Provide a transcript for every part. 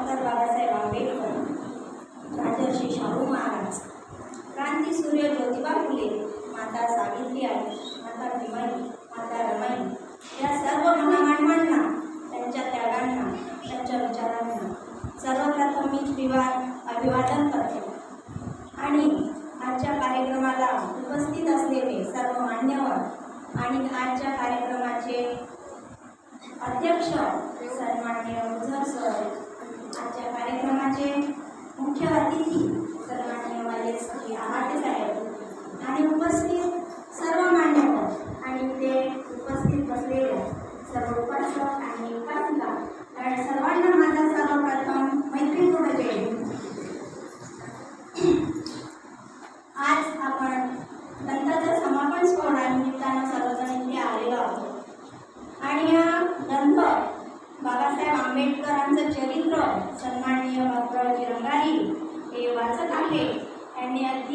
Doctor Babasaheb Ambedkar Rajarshi Shahu Maharaj क्रांती सूर्य ज्योतिबा फुले माता सावित्री आई माता भीमाई माता रमाई या सर्व महामानवांना त्यांच्या त्यागांना त्यांच्या विचारांना सर्वप्रथम मी विवा अभिवादन करते. आणि आजच्या कार्यक्रमाला उपस्थित असलेले सर्व मान्यवर आणि आजच्या कार्यक्रमाचे अध्यक्ष सन्मान्य सर आजच्या कार्यक्रमाचे मुख्य अतिथी सन्माननीय वाले श्री आहाटे साहेब. आणि उपस्थित सर्व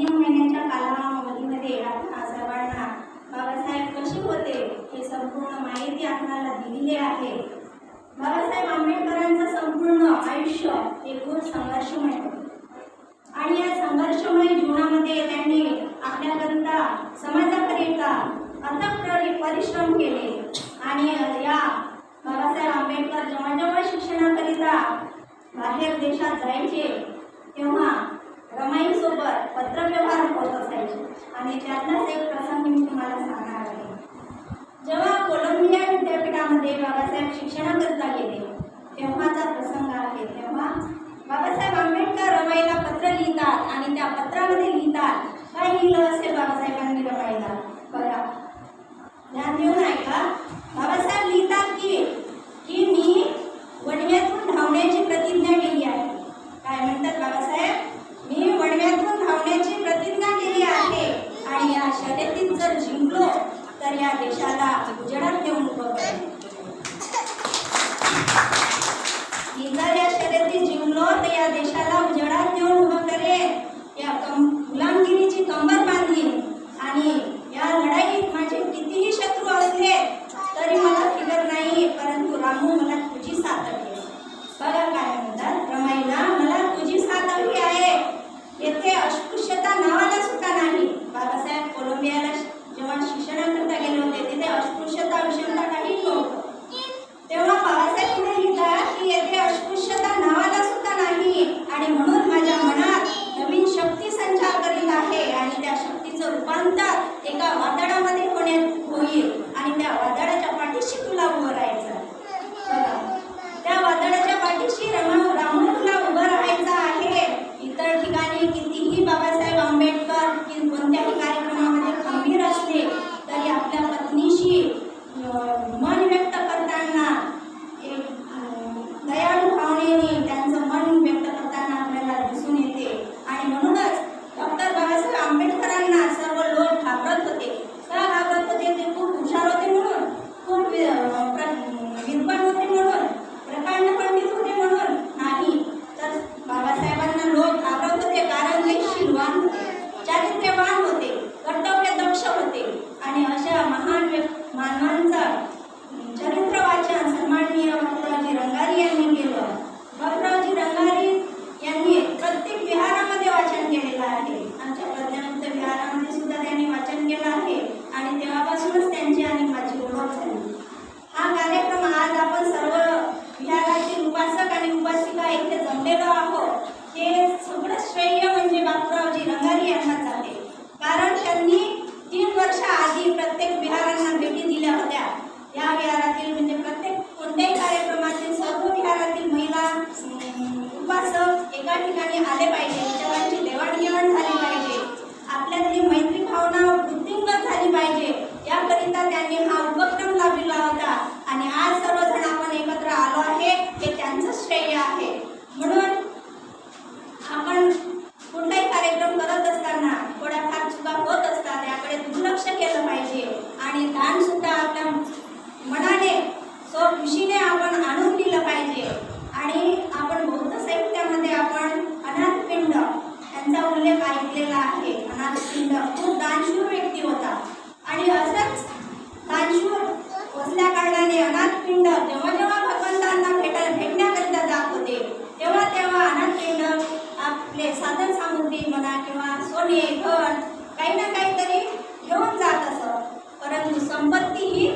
तीन महिन्याच्या कालावधीमध्ये आपण सर्वांना बाबासाहेब कसे होते हे संपूर्ण माहिती आपणाला दिलेली आहे. बाबासाहेब आंबेडकरांचं संपूर्ण आयुष्य हे खूप संघर्षमय आणि या संघर्षमय जीवनामध्ये त्यांनी आपल्याकरिता समाजाकरिता अथक परिश्रम केले. आणि या बाबासाहेब आंबेडकर जवळजवळ शिक्षणाकरिता बाहेर देशात जायचे तेव्हा रमाईसोबत पत्रव्यवहार होत असायचे. आणि त्यातलाच एक प्रसंग मी तुम्हाला सांगणार आहे. जेव्हा कोलंबिया विद्यापीठामध्ये बाबासाहेब शिक्षणाकरता गेले तेव्हाचा प्रसंग आहे. तेव्हा बाबासाहेब आंबेडकर रमाईला पत्र लिहितात आणि त्या पत्रामध्ये लिहितात काय लिहिलं असेल बाबासाहेब de Shala. विहारातील म्हणजे प्रत्येक कोणत्याही कार्यक्रमातील सर्व विहारातील महिला उपासक एका ठिकाणी आले पाहिजे. सोने घट काही ना काहीतरी घेऊन जात असत परंतु संपत्ती ही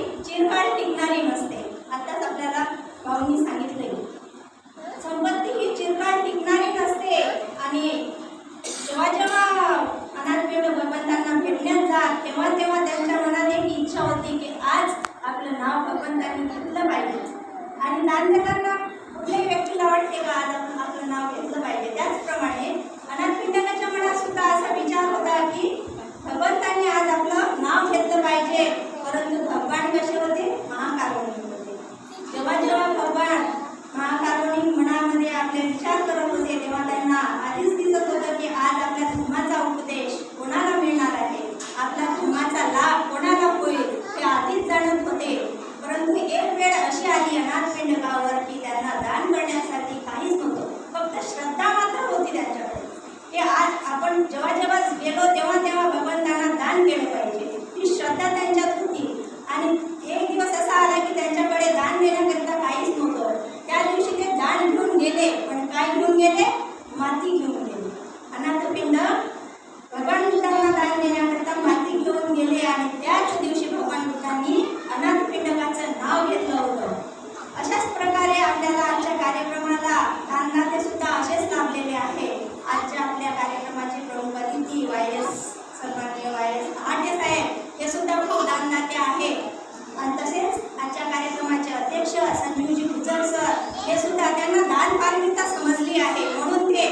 हे सुद्धा त्यांना दान पारमिता समजली आहे. म्हणून ते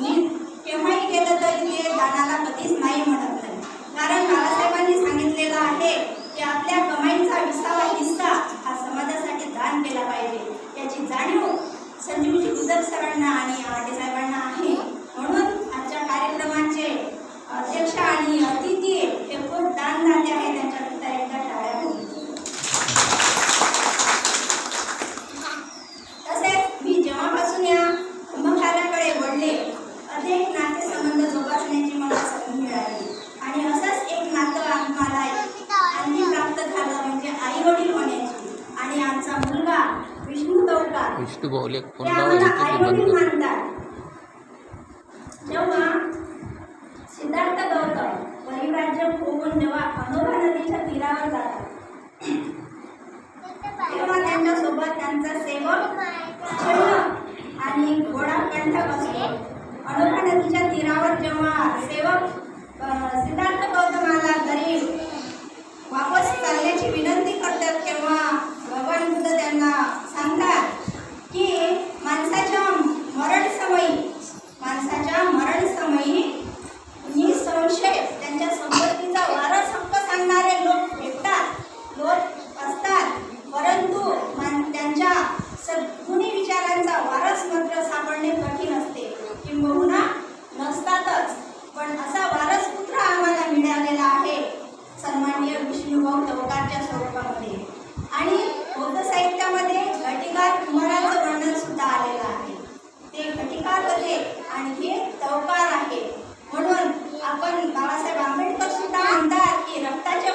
मी केव्हाही केलं तरी ते दानाला कधीच नाही म्हणत नाही. कारण बाळासाहेबांनी सांगितलेलं आहे की आपल्या कमाईचा विसावा हिस्सा हा समाजासाठी दान केला पाहिजे. याची जाणीव संजीवनी गुजर सरांना आणि भाऊले फोन लावायचे ते बंद करू जेव्हा सिद्धार्थ गौतम जेव्हा तीरावर जातात तेव्हा त्यांचा सेवक आणि घोडा कंठक असतो. नदीच्या तीरावर मऊ टोकाच्या स्वरूपामध्ये. आणि बौद्ध साहित्यामध्ये घटिकार कुंभाराचं वर्णन सुद्धा आलेलं आहे. ते घटिकार होते आणि हे तवकार आहे. म्हणून आपण बाबासाहेब आंबेडकर सुद्धा म्हणतात की रक्ताच्या